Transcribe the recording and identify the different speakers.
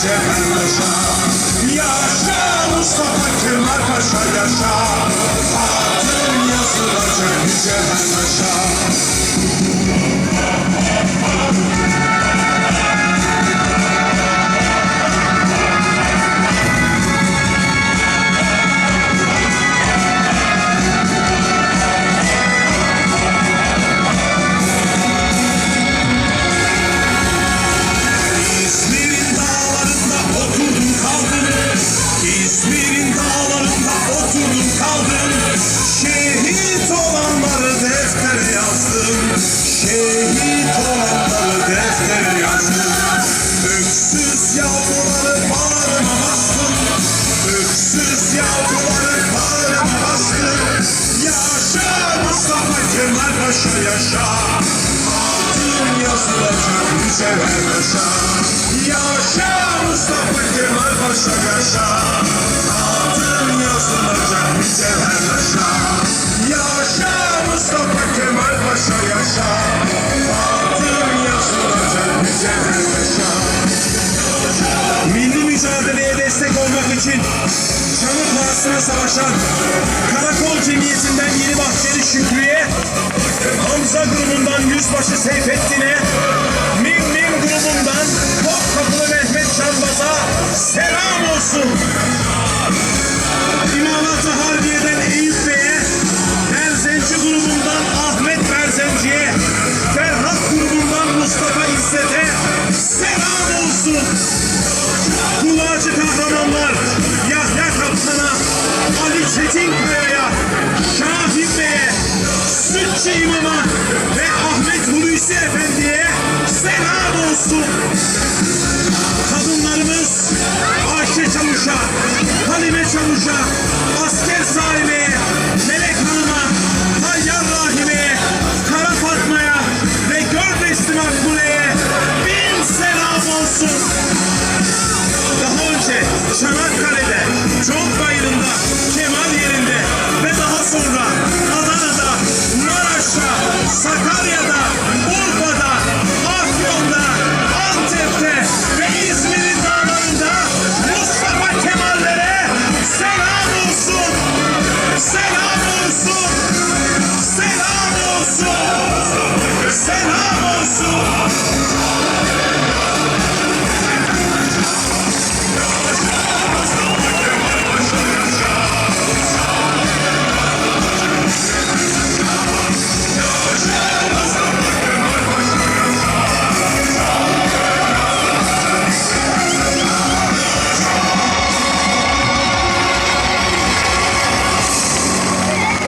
Speaker 1: taşa Yaşa Mustafa Kemal Paşa yaşa Altın yazılacak mücevher taşa Kemal Paşa yaşa. Altın yazılacak mücevher taşa Yaşa Mustafa Kemal Paşa yaşa. Altın yazılacak mücevher taşa Yaşa Mustafa Kemal Paşa yaşa. Altın yazılacak mücevher taşa Milli mücadeleye destek olmak için pahasına savaşan Karakol Cemiyeti'nden Yeni Bahçeli Şükrü'ye Hamza grubundan Yüzbaşı Seyfettin'e Mim Mim grubundan Topkapılı Mehmet Canbaz'a selam olsun. İmalatı Harbiye'den Eyüp Bey'e Berzenci grubundan Ahmet Berzenci'ye Ferhat grubundan Mustafa İzzet'e selam olsun. Kulağacı kahramanlar dostluk. Kadınlarımız Ayşe Çavuş'a, Halime Çavuş'a, asker sahibi Melek Hanım'a, Tayyar Rahim'e, Kara Fatma'ya ve Gör Resim Akbule'ye bin selam olsun. Daha önce Çanakkale'de, John Bayırı'nda, Kemal yerinde ve daha sonra Adana'da, Maraş'ta, Sakarya'da Yes.